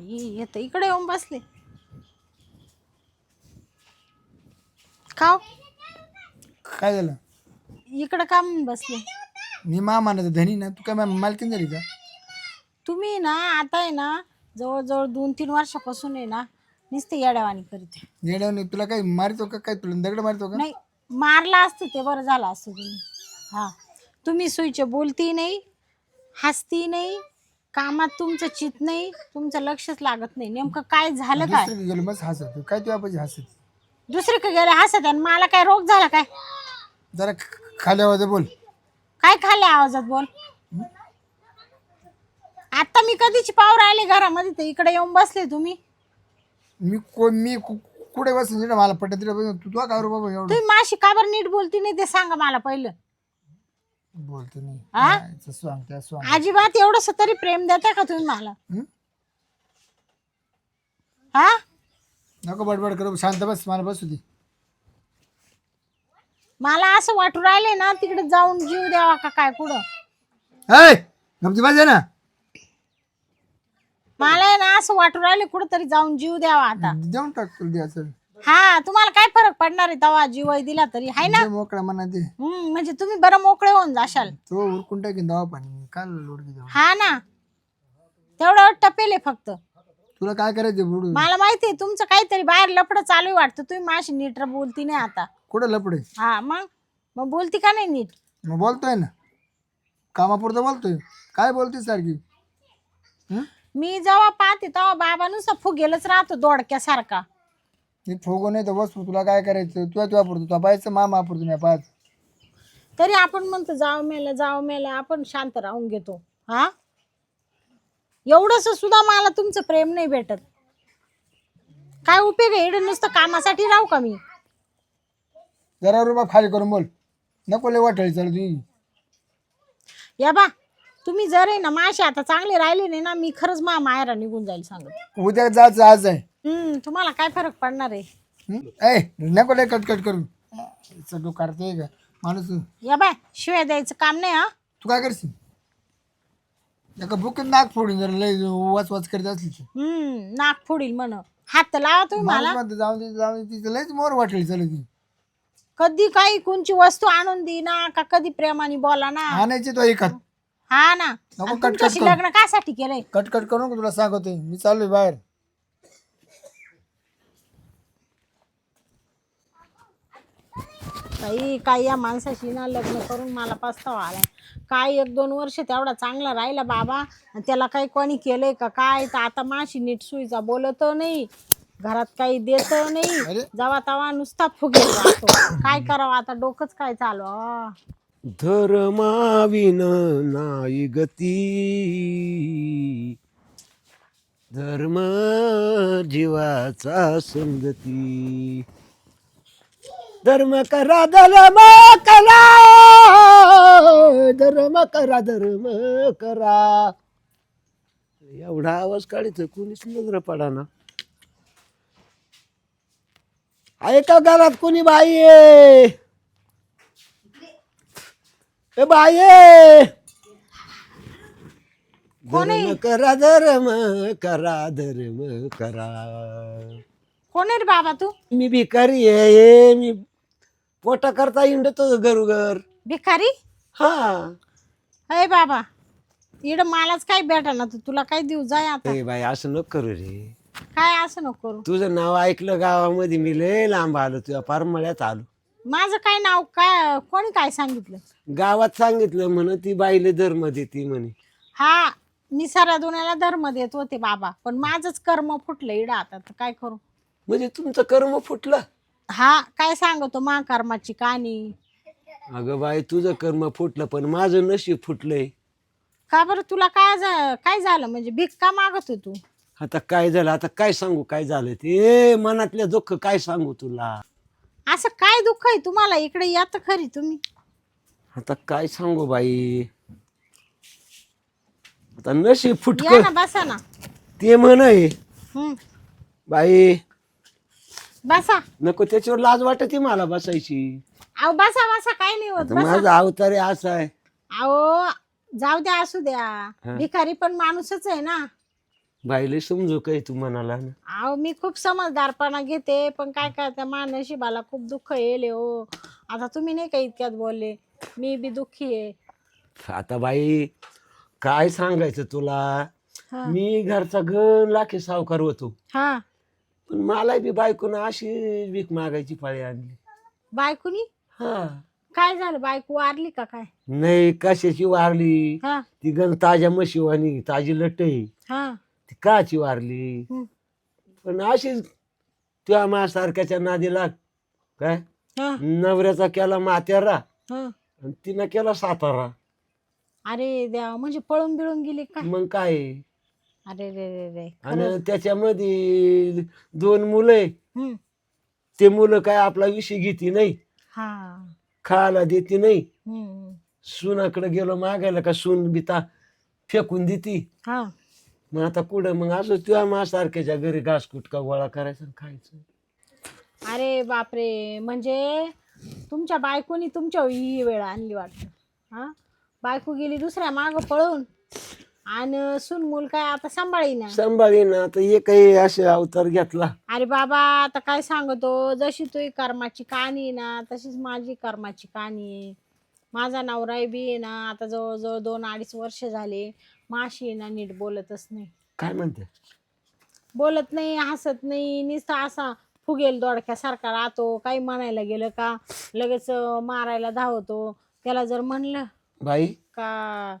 बाई येत इकडे येऊन बसले. खाव काय झालं? इकडं का म्हणून बसले. मी मामानाचा धनी ना तू काय मा- मालकीन झाली का? तुम्ही ना आता आहे ना जवळजवळ दोन तीन वर्षापासून आहे ना नुसते येड्यावानी करते येड्यावर तुला काय मारतो का? काय तुला दगड मारतो का? नाही मारला असतं ते बरं झालं असतं तुम्ही. हा. तुम्ही सुईचे बोलती नाही हसती नाही कामात तुमचं चित नाही तुमचं लक्षच लागत नाही. नेमकं काय झालं काय? गेलो मस्त हसत तू काय तुझ्या पाहिजे हसत? दुसरीकडे गेले हसत आणि मला काय रोग झाला काय? जरा ख- खाली आवाज बोल. काय खाल्ले आवाजात बोल? आता मी कधीची पावर आले घरामध्ये? तर इकडे येऊन बसले तुम्ही. मी को मी कु- कुठे बसून तिकडे मला पटत तिकडे तू तुला काय रे बाबा एवढं? तुम्ही माशी का बरं नीट बोलती नाही ते सांगा मला पहिलं. बोलतो नाही. हा? यायचं स्वांग त्या स्वांग. अजिबात एवढस तरी प्रेम देता का तुम्ही मला? हं? हा नको बडबड करू शांत बस मला बसू दे. मला असं वाटू राहिले ना तिकडे जाऊन जीव द्यावा का काय कुठं ऐ गमती बाज आहे ना? मला आहे ना असं वाटू राहिले कुठं तरी जाऊन जीव द्यावा आता. देऊन टाक तुला द्यायचं. हा तुम्हाला काय फरक पडणार आहे? तवा जीव दिला तरी हाय ना? मोकळा मना दे हम्म म्हणजे तुम्ही बरं मोकळे होऊन जाशाल. तो उरकून टाकीन दवा पाणी काल लोड घेऊ हा ना? तेवढं टपेल आहे फक्त. तुला काय करायचं बुडू? मला माहिती आहे तुमचं काहीतरी बाहेर लपड चालू आहे वाटतं. तुम्ही माझी नीट बोलती नाही आता. कुठं लपडे हा मग? मग बोलती का नाही नीट? मग बोलतोय ना. कामापुरतं बोलतोय. काय बोलतोय सारखी? हं? मी जेव्हा पाहते तेव्हा बाबा नुसतं फुगेलच राहतो दोडक्यासारखा. मी फोगो नाही तर बसतो तुला काय करायचं? तुला तुला पुरतो तुला पाहायचं मामा पुरतो मी पाहत. तरी आपण म्हणतो जाव मेला जाव मेला आपण शांत राहून घेतो. हा? एवढस सुद्धा मला तुमचं प्रेम नाही भेटत. काय उपयोग आहे? इकडे नुसतं कामासाठी राहू का मी? जरा रुपा खाली करून बोल. नको लय वाटायला चालू तुझी. या बा तुम्ही जर आहे ना माशी आता चांगले राहिले नाही ना मी खरंच मा मायरा निघून जाईल सांगत. उद्या जायचं आज आहे. हम्म तुम्हाला काय फरक पडणार आहे? हं? ए नको लय कटकट करून. सगळं काढते का माणूस या बाय शिवाय द्यायचं काम नाही हा? तू काय करशील? बुकीत नाक फोडून जरा लय वाच वाच करत असली. हम्म नाक फोडील म्हण. हात लावा तुम्ही मला. माणूस म्हणतो जाऊन दे जाऊन दे तिचं लयच मोर वाटेल चालू ती. कधी काही कोणची वस्तू आणून दे ना का कधी प्रेमाने बोला ना. आणायची तो एकात हा ना. नको आणि कट तुमच्याशी कट करू. लग्न कासाठी केलंय? कटकट करू नको तुला सांगतोय. मी चाललोय बाहेर. काही काही या माणसाशी ना लग्न करून मला पस्तावा आलाय. काय एक दोन वर्ष तेवढा चांगला राहिला बाबा आणि त्याला काही कोणी केलंय का काय? तर आता माशी नीट सुईचा बोलत नाही घरात काही देत नाही. जेव्हा तवा नुसता फुगेल राहतो काय करावं आता? डोकंच काय चालू आ. धर्माविन नाही गती. धर्म जीवाचा संगती. धर्म करा धर्म करा धर्म करा धर्म करा. एवढा आवाज काढायचं कोणीच नजर पडा ना आहे का घरात कोणी बाई? आहे ए बाये धर्म करा धर्म करा धर्म करा. कोण आहे रे बाबा तू? मी भिकारी आहे मी पोटा करता इंडतो घरोघर. भिकारी? हा. अय बाबा इकडं मलाच काय भेटा ना तू तुला काय देऊ? जाय आता. ए बाई असं नको करू रे. काय असं नको करू? तुझं नाव ऐकलं गावामध्ये मी लय लांब आलो तुझ्या फार मळ्यात आलो. माझं काय नाव काय कोणी काय सांगितलं? गावात सांगितलं म्हण ती बाईले धर्म देती म्हणे. हा मी साऱ्या दुनियाला धर्म देत होते बाबा पण माझंच कर्म फुटलं इडं आता तर काय करू? म्हणजे तुमचं कर्म फुटलं? हा काय सांगतो मा कर्माची कहाणी? अगं बाई तुझं कर्म फुटलं पण माझं नशीब फुटलंय. का बरं? तुला काय झा- काय झालं? म्हणजे भीक का मागत हो तू आता काय झालं? आता काय सांगू? काय झालं ते? मनातल्या दुःख काय सांगू तुला? असं काय दुःख आहे तुम्हाला? इकडे या तर खरी तुम्ही. आता काय सांगू बाई? आता नशीब फुटक या ना बसा ना. ते म्हण आहे हम्म. बाई बसा. नको त्याच्यावर लाज वाटते मला बसायची. अहो बसा बसा काय नाही होत आता बसा. माझा अवतार आहे असा आहे. अहो जाऊ द्या असू द्या. भिकारी पण माणूसच आहे ना. बाईले समजू काय तू म्हणाला ना अहो मी खूप समजदारपणा घेते पण काय करते मा नशिबाला खूप दुःख येले हो. आता तुम्ही नाही का इतक्यात बोलले? मी बी दुःखी आहे. आता बाई काय सांगायचं तुला? हा. मी घरचा गण लाखे सावकार होतो. हा. पण मला बी बायकोनं अशी भीक मागायची पाळी आणली. बायकोनी? हा. काय झालं? बायको वारली का काय? नाही कशाची वारली? हा. ती गण ताज्या म्हशीवानी ताजी लटे हा. ती काची वारली? हम्म. पण अशीच त्या माझ्यासारख्याच्या नादी लाग काय? हा. नवऱ्याचा केला माथ्यारा हा. आणि तिनं केला सातारा. अरे देवा म्हणजे पळून बिळून गेली काय मग काय? अरे रे रे रे. आणि. त्याच्यामध्ये दोन मुलं आहे. हम्म. ते मुलं काय आपला विषय घेते नाही. हा. खायला देते नाही. हम्म. सुनाकडे गेलो मागायला का सून बिता फेकून देती. हा. मग आता कुठं? मग असं तुझ्या माझ्यासारख्याच्या घरी घास कुटका गोळा करायचा आणि खायचं. अरे बापरे. म्हणजे तुमच्या बायकोनी तुमच्या ही वेळ आणली वाटतं. हा? बायको गेली दुसऱ्या माग पळून. आणि सून मूल काय आता सांभाळी ना. सांभाळी ना आता हे काही असे अवतार घेतला. अरे बाबा आता काय सांगतो? जशी तुझी कर्माची कहाणी आहे ना तशीच माझी कर्माची कहाणी आहे. माझा नवराही बी आहे ना आता जवळजवळ दोन अडीच वर्ष झाले माशी आहे ना नीट बोलतच नाही. काय म्हणते? बोलत नाही हसत नाही नुसता असा फुगेल दोडक्यासारखा राहतो. काही म्हणायला गेलं का लगेच अं, मारायला धावतो. त्याला जर म्हणलं बाई का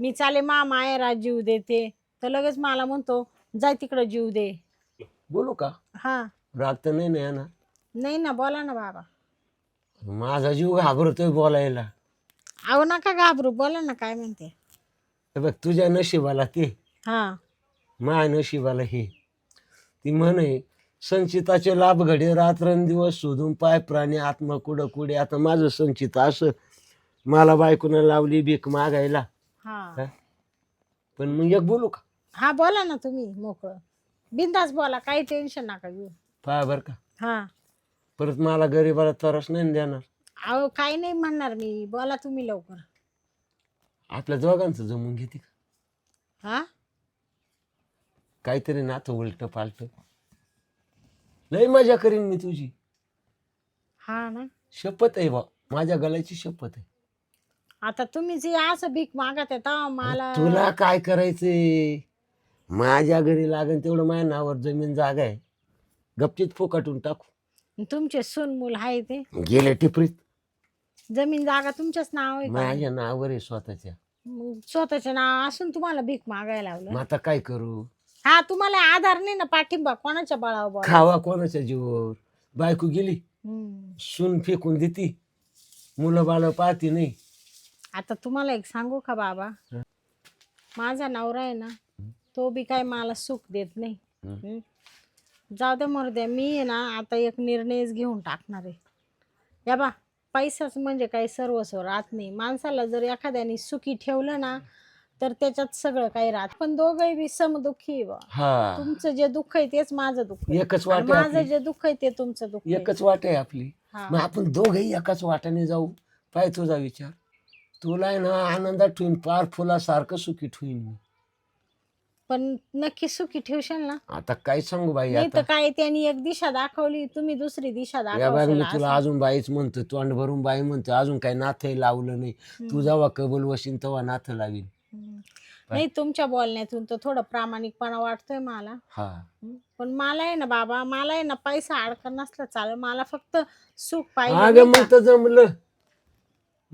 मी चाले मा मायरा जीव देते. तर लगेच मला म्हणतो जाय तिकडं जीव दे. बोलू का? हा. राग तर नाही ना नाही ना बोला ना बाबा. माझा जीव घाबरतोय बोलायला. अहो नका घाबरू बोला ना काय म्हणते. हे बघ तुझ्या नशिबाला ते. हा. माय नशिबाला हे. ती म्हणे संचिताचे लाभ घडे रात्रंदिवस शोधून पाय प्राणी आत्मा कुडं कुडे. आता माझं संचित असं. मला बायकोनं लावली भीक मागायला. हा? पण मग एक बोलू का? हा बोला ना तुम्ही मोकळं. बिंदास बोला काही टेन्शन नका घेऊ. पाय बर का. हा. परत मला गरीबाला तरस नाही देणार? अहो काही नाही म्हणणार मी. बोला तुम्ही लवकर. आपल्या दोघांचं जमून घेते का? हा? काहीतरी नातं उलट पालट. लय मजा करीन मी तुझी. हा ना. शपथ आहे बा. माझ्या गळ्याची शपथ आहे. आता तुम्ही जे असं भीक मागत आहे तेव्हा मला तुला काय करायचंय? माझ्या घरी लागेल तेवढं माझ्या नावावर जमीन जागा आहे. गपचित फुकाटून टाकू. तुमचे सून मूल आहे ते. गेले टिपरीत. जमीन जागा तुमच्याच नाव आहे का? माझ्या नावावर आहे स्वतःच्या. मग स्वतःचे नाव असून तुम्हाला भीक मागायला मग लावलं आता काय करू? हा तुम्हाला आधार नाही ना पाठिंबा कोणाच्या बळावर बोला खावा कोणाच्या जीवावर? बायको गेली. सून फेकून देती. मुलं बाळ पाहती नाही. आता तुम्हाला एक सांगू का बाबा हं. माझा नवरा आहे ना तो बी काय मला सुख देत नाही हं. जाऊ दे मरू द्या मी आहे ना आता एक निर्णयच घेऊन टाकणार आहे या बा पैसाच म्हणजे काही सर्वस्व राहत नाही माणसाला जर एखाद्याने सुखी ठेवलं ना तर त्याच्यात सगळं काही राहत पण दोघंही बी समदुःखी आहे बा हा तुमचं जे दुःख आहे तेच माझं दुःख आहे. एकच आणि वाट आहे माझं आपली. जे दुःख आहे ते तुमचं दुःख आहे. एकच वाट आहे आपली हा. मग आपण दोघही एकाच वाटाने जाऊ पाय तुझा विचार तुला आहे ना आनंदात ठेवीन पार फुलासारखं सुखी ठेवीन मी. पण नक्की सुखी ठेवशाल ना? आता काय सांगू बाई नाही आता? तर काय त्यांनी एक दिशा दाखवली तुम्ही दुसरी दिशा या बाई मी तुला. अजून बाईच म्हणतो तोंड भरून बाई म्हणतो अजून काही नाथही लावलं नाही. तू जेव्हा कबूल वशीन तेव्हा नाथ लावीन. हम्म. नाही तुमच्या बोलण्यातून तर थोडं प्रामाणिकपणा वाटतोय मला. हा. हम्म. पण मला आहे ना बाबा मला आहे ना पैसा अडकण नसला चालेल मला फक्त सुख पाहिजे अगं नाही मग का? तर जमलं.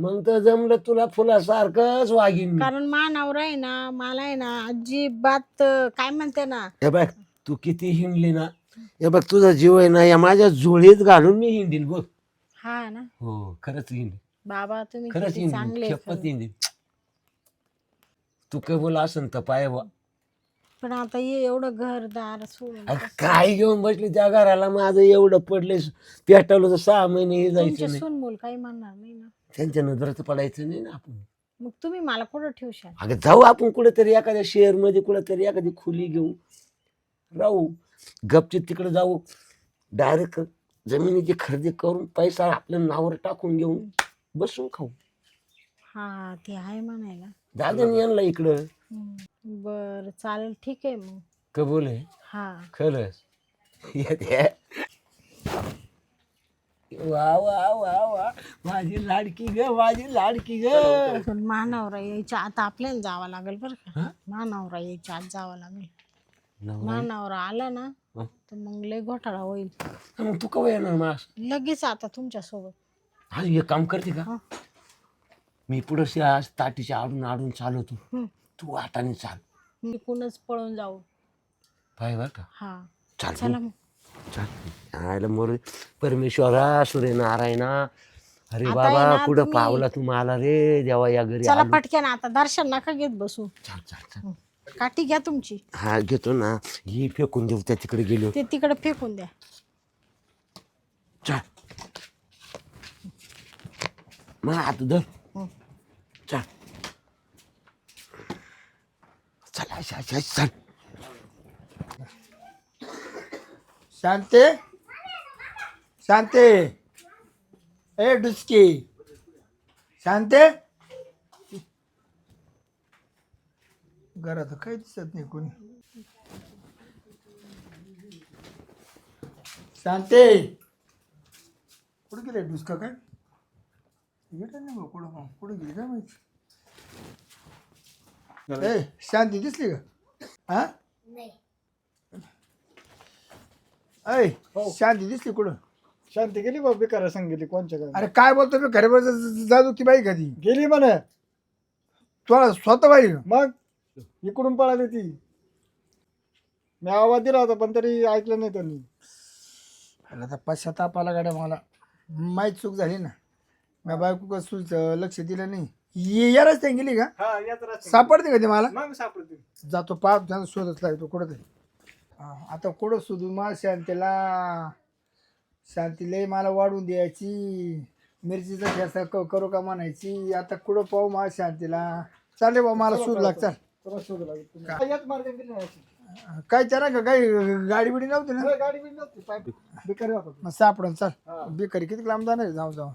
मग तर जमलं तुला फुलासारखंच वागीन मी. कारण मा नवरा आहे ना मला आहे ना अजिबात अं, काय म्हणते ना? हे बघ तू किती हिंडली ना. हे बघ तुझा जीव आहे ना या माझ्या जुळीत घालून मी हिंडील बघ. हा ना. हो खरंच हिंडी. बाबा तुम्ही खरंच किती चांगले हिंडी आहे शपथ खरं. हिंडी तू कबूल असन तर पाय बा पण आता हे एवढं घरदार सोडून काय घेऊन बसली त्या घराला? माझं एवढं पडले पेटवलं तर सहा महिने हे तुमचे जायचं नाही. सून मूल काही म्हणणार नाही ना. त्यांच्या नजरात पडायचं नाही ना आपण. मग तुम्ही मला कुठं ठेवशाल? अगं जाऊ आपण कुठेतरी एखाद्या शेअरमध्ये कुठेतरी एखादी खोली घेऊ राहू. गपचित तिकडे जाऊ. डायरेक्ट जमिनीची खरेदी करून पैसा आपल्या नावावर टाकून घेऊन बसून खाऊ. हा ते आहे म्हणायला. दादा यांना इकडं. बर चालेल ठीक आहे मग. कबूल आहे? हा. खरंच. वा वा वा वा. माझी लाडकी ग माझी लाडकी ग. पण मानावरा यायच्या आता आपल्याला जावं लागेल बरं का. मानावरा यायच्या आत जावं लागेल. मानावरा आला ना हं. तर मग लय घोटाळा होईल. मग तू कवा येणार मास लगेच आता तुमच्यासोबत. आज एक काम करते का? हं. मी पुढे आज ताटीच्या आडून आडून चालवतो. हं. तू हाताने चाल. मी कुणच पळून जाऊ. पाय बर का? हा. चाल. चला मग. आयला मोर परमेश्वरा सूर्य नारायणा. अरे आता बाबा ना कुठं तुम्ही- पावला तू मला रे देवा या घरी चला आलो. पटक्यान आता दर्शन नका घेत बसू. चाल चाल चाल. काठी घ्या तुमची. हा घेतो ना. ही फेकून देऊ त्या तिकडे गेलो. ते तिकडे फेकून द्या. चाल. मग आता धर. हं. चाल. चल अशा अशा चल. शांते शांते ए डुसकी. शांते घरात काही दिसत नाही कोणी. शांते कुठे गेले डुसका काय? गेला नाही कुठं मग कुठे गेली काय माहिती? ए शांती दिसली का? हा? ऐ शांती दिसली कुठं? शांती गेली बा बेकार संग गेली कोणच्या काय अरे काय बोलतो मी घरी जाऊ की बाई कधी? गेली म्हणे. तुला स्वतः बाई? मग? इकडून पळाली ती. मी आवाज दिला होता पण तरी ऐकलं नाही त्यांनी. अरे आता पश्चाताप आला गाड्या मला. माहीत चूक झाली ना. मी बायको का सुच लक्ष दिलं नाही. ये या रस्त्याने गेली का? हा याच. सापडते का ते मला? मग सापडते. जातो पाहतो त्यांना शोधत लागतो कुठं ते हा, आता कुठं शोधू मा शांतीला शांती लय मला वाढून द्यायची. मिरचीचा ठेसा क- करू का म्हणायची? आता कुठं पाहू मा शांतीला? चालेल बा मला शोध लाग चाल तुला शोध लागेल तुम्ही. याच मार्गाने गेली नाही अशी. काय त्याला का काही गाडी बिडी नव्हती ना? होय, गाडी बिडी नव्हती पाय बेकार होता तो. मग सापडून चाल. बेकारी किती लांब जाणार जाऊ जाऊ.